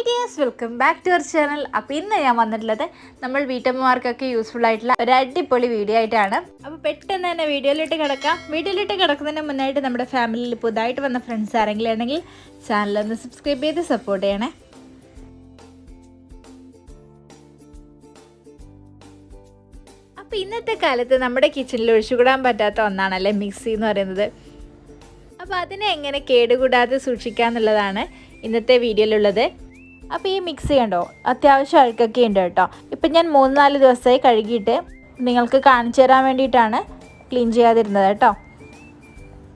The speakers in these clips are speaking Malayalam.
Hi dears welcome back to our channel. അപ്പോൾ ഇന്ന് ഞാൻ വന്നിട്ടുള്ളത് നമ്മൾ വീട്ടമ്മമാർക്കൊക്കെ യൂസ്ഫുൾ ആയിട്ടുള്ള ഒരു അടിപൊളി വീഡിയോ ആയിട്ടാണ്. അപ്പോൾ പെട്ടെന്ന് തന്നെ വീഡിയോയിലിട്ട് കിടക്കാം. വീഡിയോയിലിട്ട് കിടക്കുന്നതിന് മുന്നായിട്ട് നമ്മുടെ ഫാമിലിയിൽ പുതുതായിട്ട് വന്ന ഫ്രണ്ട്സ് ആരെങ്കിലും ഉണ്ടെങ്കിൽ ചാനലൊന്ന് സബ്സ്ക്രൈബ് ചെയ്ത് സപ്പോർട്ട് ചെയ്യണേ. അപ്പോൾ ഇന്നത്തെ കാലത്ത് നമ്മുടെ കിച്ചണിൽ ഒഴിച്ചുകൂടാൻ പറ്റാത്ത ഒന്നാണല്ലേ മിക്സി എന്ന് പറയുന്നത്. അപ്പോൾ അതിനെ എങ്ങനെ കേടുകൂടാതെ സൂക്ഷിക്കുക എന്നുള്ളതാണ് ഇന്നത്തെ വീഡിയോയിലുള്ളത് അപ്പോൾ ഈ മിക്സി കണ്ടോ അത്യാവശ്യം അഴുക്കൊക്കെ ഉണ്ട് കേട്ടോ. ഇപ്പം ഞാൻ മൂന്ന് നാല് ദിവസമായി കഴുകിയിട്ട് നിങ്ങൾക്ക് കാണിച്ചു തരാൻ വേണ്ടിയിട്ടാണ് ക്ലീൻ ചെയ്യാതിരുന്നത് കേട്ടോ.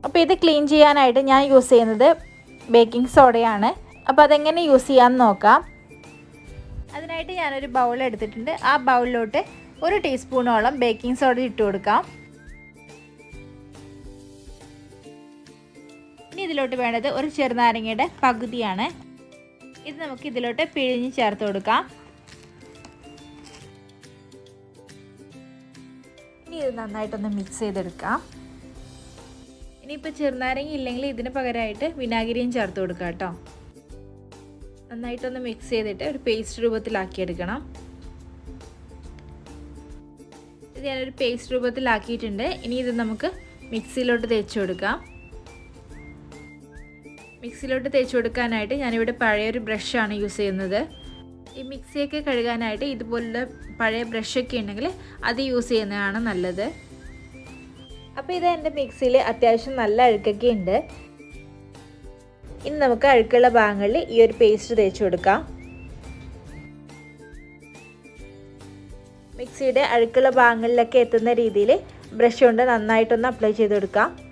അപ്പോൾ ഇത് ക്ലീൻ ചെയ്യാനായിട്ട് ഞാൻ യൂസ് ചെയ്യുന്നത് ബേക്കിംഗ് സോഡയാണ് അപ്പോൾ അതെങ്ങനെ യൂസ് ചെയ്യാമെന്ന് നോക്കാം. അതിനായിട്ട് ഞാനൊരു ബൗൾ എടുത്തിട്ടുണ്ട്. ആ ബൗളിലോട്ട് ഒരു ടീസ്പൂണോളം ബേക്കിംഗ് സോഡ ഇട്ട് കൊടുക്കാം. ഇനി ഇതിലോട്ട് വേണ്ടത് ഒരു ചെറുനാരങ്ങയുടെ പകുതിയാണ്. ഇത് നമുക്ക് ഇതിലോട്ട് പിഴിഞ്ഞ് ചേർത്ത് കൊടുക്കാം. ഇനി ഇത് നന്നായിട്ടൊന്ന് മിക്സ് ചെയ്തെടുക്കാം. ഇനിയിപ്പോൾ ചെറുനാരങ്ങ ഇല്ലെങ്കിൽ ഇതിന് പകരമായിട്ട് വിനാഗിരിയും ചേർത്ത് കൊടുക്കാം കേട്ടോ. നന്നായിട്ടൊന്ന് മിക്സ് ചെയ്തിട്ട് ഒരു പേസ്റ്റ് രൂപത്തിലാക്കിയെടുക്കണം. ഇത് ഞാനൊരു പേസ്റ്റ് രൂപത്തിലാക്കിയിട്ടുണ്ട്. ഇനി ഇത് നമുക്ക് മിക്സിയിലോട്ട് തേച്ച് കൊടുക്കാം. മിക്സിയിലോട്ട് തേച്ച് കൊടുക്കാനായിട്ട് ഞാനിവിടെ പഴയൊരു ബ്രഷാണ് യൂസ് ചെയ്യുന്നത്. ഈ മിക്സിയൊക്കെ കഴുകാനായിട്ട് ഇതുപോലുള്ള പഴയ ബ്രഷൊക്കെ ഉണ്ടെങ്കിൽ അത് യൂസ് ചെയ്യുന്നതാണ് നല്ലത്. അപ്പോൾ ഇത് എന്റെ മിക്സിയിൽ അത്യാവശ്യം നല്ല അഴുക്കൊക്കെ ഉണ്ട്. ഇനി നമുക്ക് അഴുക്കുള്ള ഭാഗങ്ങളിൽ ഈ ഒരു പേസ്റ്റ് തേച്ച് കൊടുക്കാം. മിക്സിയുടെ അഴുക്കുള്ള ഭാഗങ്ങളിലൊക്കെ എത്തുന്ന രീതിയിൽ ബ്രഷ് കൊണ്ട് നന്നായിട്ടൊന്ന് അപ്ലൈ ചെയ്ത് കൊടുക്കാം.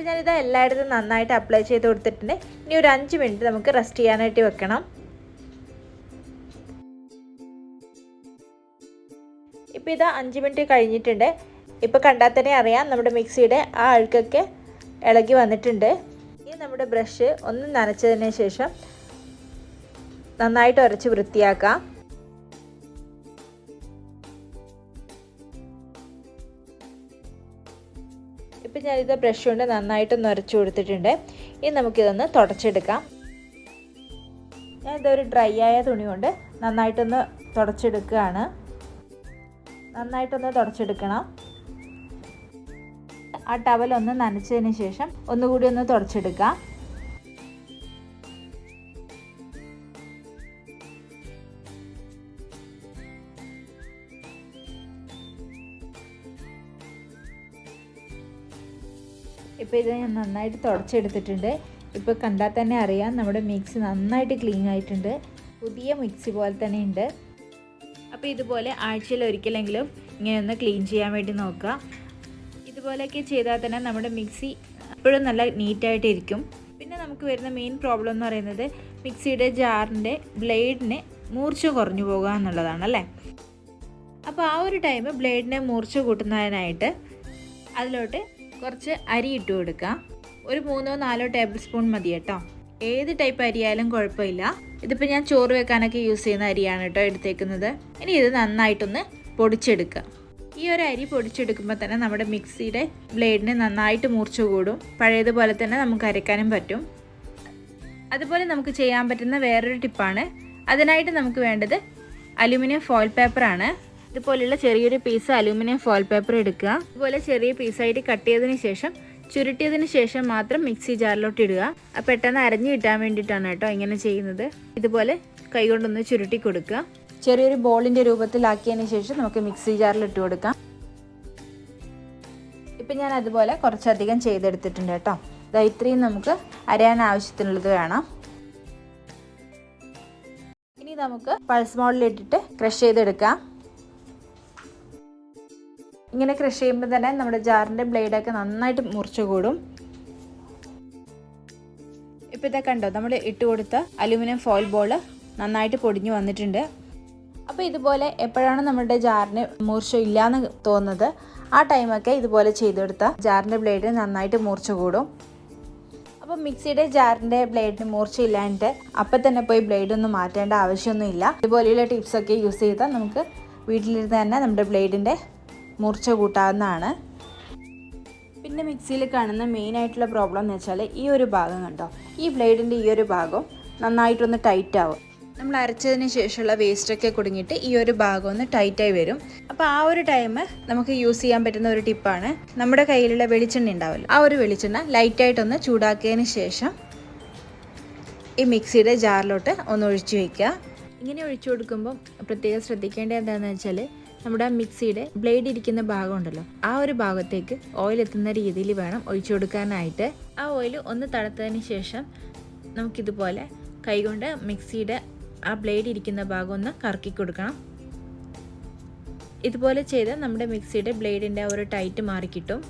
അപ്പോൾ ഞാനിത് എല്ലായിടത്തും നന്നായിട്ട് അപ്ലൈ ചെയ്ത് കൊടുത്തിട്ടുണ്ട്. ഇനി ഒരു അഞ്ച് മിനിറ്റ് നമുക്ക് റെസ്റ്റ് ചെയ്യാനായിട്ട് വെക്കണം. ഇപ്പോൾ ഇത് അഞ്ച് മിനിറ്റ് കഴിഞ്ഞിട്ടുണ്ട്. ഇപ്പോൾ കണ്ടാൽ തന്നെ അറിയാം നമ്മുടെ മിക്സിയുടെ ആ അഴുക്കൊക്കെ ഇളകി വന്നിട്ടുണ്ട്. ഇനി നമ്മുടെ ബ്രഷ് ഒന്ന് നനച്ചതിന് ശേഷം നന്നായിട്ട് ഉരച്ച് വൃത്തിയാക്കാം. ഞാനിത് ബ്രഷ് കൊണ്ട് നന്നായിട്ട് നിറച്ചു കൊടുത്തിട്ടുണ്ട്. ഇനി നമുക്കിതൊന്ന് തുടച്ചെടുക്കാം. ഞാൻ ഇതൊരു ഡ്രൈ ആയ തുണി കൊണ്ട് നന്നായിട്ടൊന്ന് തുടച്ചെടുക്കുകയാണ്. നന്നായിട്ടൊന്ന് തുടച്ചെടുക്കണം. ആ ടവൽ ഒന്ന് നനച്ചതിന് ശേഷം ഒന്നുകൂടി ഒന്ന് തുടച്ചെടുക്കാം. ഇപ്പോൾ ഇത് ഞാൻ നന്നായിട്ട് തുടച്ചെടുത്തിട്ടുണ്ട്. ഇപ്പോൾ കണ്ടാൽ തന്നെ അറിയാം നമ്മുടെ മിക്സി നന്നായിട്ട് ക്ലീൻ ആയിട്ടുണ്ട്. പുതിയ മിക്സി പോലെ തന്നെ ഉണ്ട്. അപ്പോൾ ഇതുപോലെ ആഴ്ചയിൽ ഒരിക്കലെങ്കിലും ഇങ്ങനെ ഒന്ന് ക്ലീൻ ചെയ്യാൻ വേണ്ടി നോക്കുക. ഇതുപോലെയൊക്കെ ചെയ്താൽ തന്നെ നമ്മുടെ മിക്സി എപ്പോഴും നല്ല നീറ്റായിട്ടിരിക്കും പിന്നെ നമുക്ക് വരുന്ന മെയിൻ പ്രോബ്ലം എന്ന് പറയുന്നത് മിക്സിയുടെ ജാറിന്റെ ബ്ലേഡിന് മൂർച്ച കുറഞ്ഞു പോകുക എന്നുള്ളതാണ് അല്ലേ? അപ്പോൾ ആ ഒരു ടൈം ബ്ലേഡിനെ മൂർച്ച കൂട്ടുന്നതിനായിട്ട് അതിലോട്ട് കുറച്ച് അരി ഇട്ട് കൊടുക്കുക ഒരു മൂന്നോ നാലോ ടേബിൾ സ്പൂൺ മതി കേട്ടോ. ഏത് ടൈപ്പ് അരിയായാലും കുഴപ്പമില്ല. ഇതിപ്പോൾ ഞാൻ ചോറ് വെക്കാനൊക്കെ യൂസ് ചെയ്യുന്ന അരിയാണ് കേട്ടോ എടുത്തേക്കുന്നത്. ഇനി ഇത് നന്നായിട്ടൊന്ന് പൊടിച്ചെടുക്കുക ഈ ഒരു അരി പൊടിച്ചെടുക്കുമ്പോൾ തന്നെ നമ്മുടെ മിക്സിയുടെ ബ്ലേഡിന് നന്നായിട്ട് മൂർച്ച കൂടും. പഴയതുപോലെ തന്നെ നമുക്ക് അരയ്ക്കാനും പറ്റും. അതുപോലെ നമുക്ക് ചെയ്യാൻ പറ്റുന്ന വേറൊരു ടിപ്പാണ്. അതിനായിട്ട് നമുക്ക് വേണ്ടത് അലുമിനിയം ഫോയിൽ പേപ്പറാണ് ഇതുപോലെയുള്ള ചെറിയൊരു പീസ് അലൂമിനിയം ഫോയിൽ പേപ്പർ എടുക്കുക. ഇതുപോലെ ചെറിയ പീസായിട്ട് കട്ട് ചെയ്തതിന് ശേഷം ചുരുട്ടിയതിന് ശേഷം മാത്രം മിക്സി ജാറിലോട്ട് ഇടുക. ആ പെട്ടെന്ന് അരഞ്ഞു കിട്ടാൻ വേണ്ടിയിട്ടാണ് കേട്ടോ ഇങ്ങനെ ചെയ്യുന്നത്. ഇതുപോലെ കൈകൊണ്ടൊന്ന് ചുരുട്ടി കൊടുക്കുക. ചെറിയൊരു ബോളിന്റെ രൂപത്തിലാക്കിയതിന് ശേഷം നമുക്ക് മിക്സി ജാറിൽ ഇട്ട് കൊടുക്കാം. ഇപ്പം ഞാൻ അതുപോലെ കുറച്ചധികം ചെയ്തെടുത്തിട്ടുണ്ട് കേട്ടോ. ഇതാ ഇത്രയും നമുക്ക് അരയാൻ ആവശ്യത്തിനുള്ളത് വേണം ഇനി നമുക്ക് പൾസ് മോഡലിട്ടിട്ട് ക്രഷ് ചെയ്തെടുക്കാം. ഇങ്ങനെ ക്രഷ് ചെയ്യുമ്പോൾ തന്നെ നമ്മുടെ ജാറിന്റെ ബ്ലേഡൊക്കെ നന്നായിട്ട് മുറിച്ച് കൂടും. ഇപ്പോൾ ഇതൊക്കെ കണ്ടോ നമ്മൾ ഇട്ട് കൊടുത്ത അലുമിനിയം ഫോയിൽ ബോൾ നന്നായിട്ട് പൊടിഞ്ഞു വന്നിട്ടുണ്ട്. അപ്പോൾ ഇതുപോലെ എപ്പോഴാണ് നമ്മുടെ ജാറിന് മൂർച്ച ഇല്ലയെന്ന് തോന്നുന്നത് ആ ടൈമൊക്കെ ഇതുപോലെ ചെയ്തെടുത്താൽ ജാറിന്റെ ബ്ലേഡ് നന്നായിട്ട് മൂർച്ച കൂടും. അപ്പോൾ മിക്സിയുടെ ജാറിന്റെ ബ്ലേഡിന് മൂർച്ചയില്ലാണ്ട് അപ്പം തന്നെ പോയി ബ്ലേഡ് ഒന്നും മാറ്റേണ്ട ആവശ്യമൊന്നുമില്ല. ഇതുപോലെയുള്ള ടിപ്സൊക്കെ യൂസ് ചെയ്താൽ നമുക്ക് വീട്ടിലിരുന്ന് തന്നെ നമ്മുടെ ബ്ലേഡിന്റെ മൂർച്ച കൂട്ടാവുന്നതാണ്. പിന്നെ മിക്സിയിൽ കാണുന്ന മെയിനായിട്ടുള്ള പ്രോബ്ലം എന്ന് വെച്ചാൽ ഈ ഒരു ഭാഗം കണ്ടോ? ഈ ബ്ലേഡിന്റെ ഈ ഒരു ഭാഗം നന്നായിട്ടൊന്ന് ടൈറ്റ് ആവും. നമ്മൾ അരച്ചതിന് ശേഷമുള്ള വേസ്റ്റൊക്കെ കുടുങ്ങിയിട്ട് ഈ ഒരു ഭാഗം ഒന്ന് ടൈറ്റായി വരും. അപ്പോൾ ആ ഒരു ടൈം നമുക്ക് യൂസ് ചെയ്യാൻ പറ്റുന്ന ഒരു ടിപ്പാണ് നമ്മുടെ കയ്യിലുള്ള വെളിച്ചെണ്ണ ഉണ്ടാവുമല്ലോ ആ ഒരു വെളിച്ചെണ്ണ ലൈറ്റായിട്ടൊന്ന് ചൂടാക്കിയതിന് ശേഷം ഈ മിക്സിയുടെ ജാറിലോട്ട് ഒന്ന് ഒഴിച്ചു വയ്ക്കുക ഇങ്ങനെ ഒഴിച്ചു കൊടുക്കുമ്പോൾ പ്രത്യേകം ശ്രദ്ധിക്കേണ്ടത് എന്താണെന്ന് വെച്ചാൽ നമ്മുടെ മിക്സിയുടെ ബ്ലേഡ് ഇരിക്കുന്ന ഭാഗം ഉണ്ടല്ലോ ആ ഒരു ഭാഗത്തേക്ക് ഓയിൽ എത്തുന്ന രീതിയിൽ വേണം ഒഴിച്ചു കൊടുക്കാനായിട്ട്. ആ ഓയിൽ ഒന്ന് തണുത്തതിന് ശേഷം നമുക്കിതുപോലെ കൈകൊണ്ട് മിക്സിയുടെ ആ ബ്ലേഡ് ഇരിക്കുന്ന ഭാഗം ഒന്ന് കറക്കി കൊടുക്കണം. ഇതുപോലെ ചെയ്ത് നമ്മുടെ മിക്സിയുടെ ബ്ലേഡിന്റെ ഒരു ടൈറ്റ് മാറിക്കിട്ടും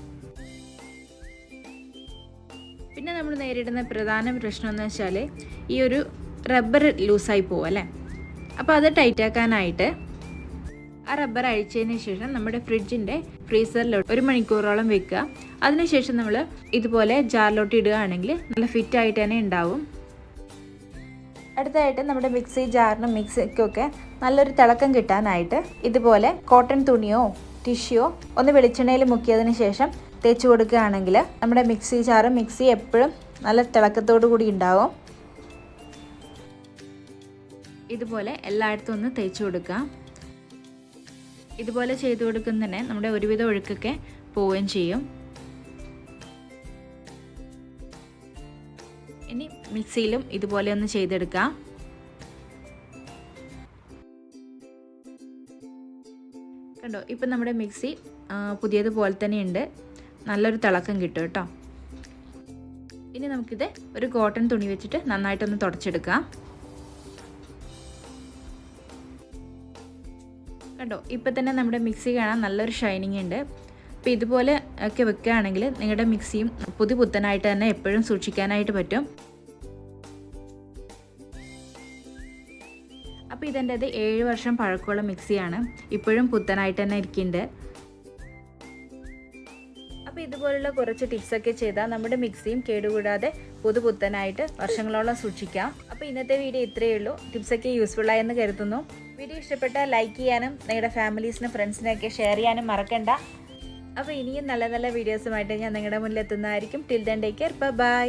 പിന്നെ നമ്മൾ നേരിടുന്ന പ്രധാന പ്രശ്നം എന്ന് വെച്ചാൽ ഈ ഒരു റബ്ബർ ലൂസായി പോവും അല്ലേ? അപ്പോൾ അത് ടൈറ്റാക്കാനായിട്ട് ആ റബ്ബർ അഴിച്ചതിന് ശേഷം നമ്മുടെ ഫ്രിഡ്ജിന്റെ ഫ്രീസറിലോട്ട് ഒരു മണിക്കൂറോളം വെക്കുക. അതിനുശേഷം നമ്മൾ ഇതുപോലെ ജാറിലോട്ട് ഇടുകയാണെങ്കിൽ നല്ല ഫിറ്റ് ആയിട്ട് തന്നെ ഉണ്ടാവും. അടുത്തായിട്ട് നമ്മുടെ മിക്സി ജാറിനും മിക്സിക്കൊക്കെ നല്ലൊരു തിളക്കം കിട്ടാനായിട്ട് ഇതുപോലെ കോട്ടൺ തുണിയോ ടിഷ്യോ ഒന്ന് വെളിച്ചെണ്ണയിൽ മുക്കിയതിന് ശേഷം തേച്ച് കൊടുക്കുകയാണെങ്കിൽ നമ്മുടെ മിക്സി ജാറും മിക്സി എപ്പോഴും നല്ല തിളക്കത്തോടു കൂടി ഉണ്ടാവും. ഇതുപോലെ എല്ലായിടത്തും ഒന്ന് തേച്ച് കൊടുക്കാം ഇതുപോലെ ചെയ്തു കൊടുക്കുന്നതന്നെ നമ്മുടെ ഒരുവിധ ഒഴുക്കൊക്കെ പോവുകയും ചെയ്യും. ഇനി മിക്സിയിലും ഇതുപോലെ ഒന്ന് ചെയ്തെടുക്കാം. കണ്ടോ ഇപ്പം നമ്മുടെ മിക്സി പുതിയതുപോലെ തന്നെ ഉണ്ട് നല്ലൊരു തിളക്കം കിട്ടും കേട്ടോ. ഇനി നമുക്കിത് ഒരു കോട്ടൺ തുണി വെച്ചിട്ട് നന്നായിട്ടൊന്ന് തുടച്ചെടുക്കാം. കണ്ടോ? ഇപ്പം തന്നെ നമ്മുടെ മിക്സി കാണാൻ നല്ലൊരു ഷൈനിങ് ഉണ്ട്. അപ്പോൾ ഇതുപോലെ ഒക്കെ വെക്കുകയാണെങ്കിൽ നിങ്ങളുടെ മിക്സിയും പുതു പുത്തനായിട്ട് തന്നെ എപ്പോഴും സൂക്ഷിക്കാനായിട്ട് പറ്റും. അപ്പോൾ ഇതെന്റെത് ഏഴ് വർഷം പഴക്കമുള്ള മിക്സിയാണ്. ഇപ്പോഴും പുത്തനായിട്ട് തന്നെ ഇരിക്കുന്നുണ്ട്. അപ്പോൾ ഇതുപോലുള്ള കുറച്ച് ടിപ്സൊക്കെ ചെയ്താൽ നമ്മുടെ മിക്സിയും കേടുകൂടാതെ പുതുപുത്തനായിട്ട് വർഷങ്ങളോളം സൂക്ഷിക്കാം. അപ്പോൾ ഇന്നത്തെ വീഡിയോ ഇത്രയേ ഉള്ളൂ. ടിപ്സൊക്കെ യൂസ്ഫുള്ളായെന്ന് കരുതുന്നു. വീഡിയോ ഇഷ്ടപ്പെട്ടാൽ ലൈക്ക് ചെയ്യാനും നിങ്ങളുടെ ഫാമിലീസിനും ഫ്രണ്ട്സിനൊക്കെ ഷെയർ ചെയ്യാനും മറക്കണ്ട. അപ്പോൾ ഇനിയും നല്ല നല്ല വീഡിയോസുമായിട്ട് ഞാൻ നിങ്ങളുടെ മുന്നിൽ എത്തുന്നതായിരിക്കും till then take care. Bye.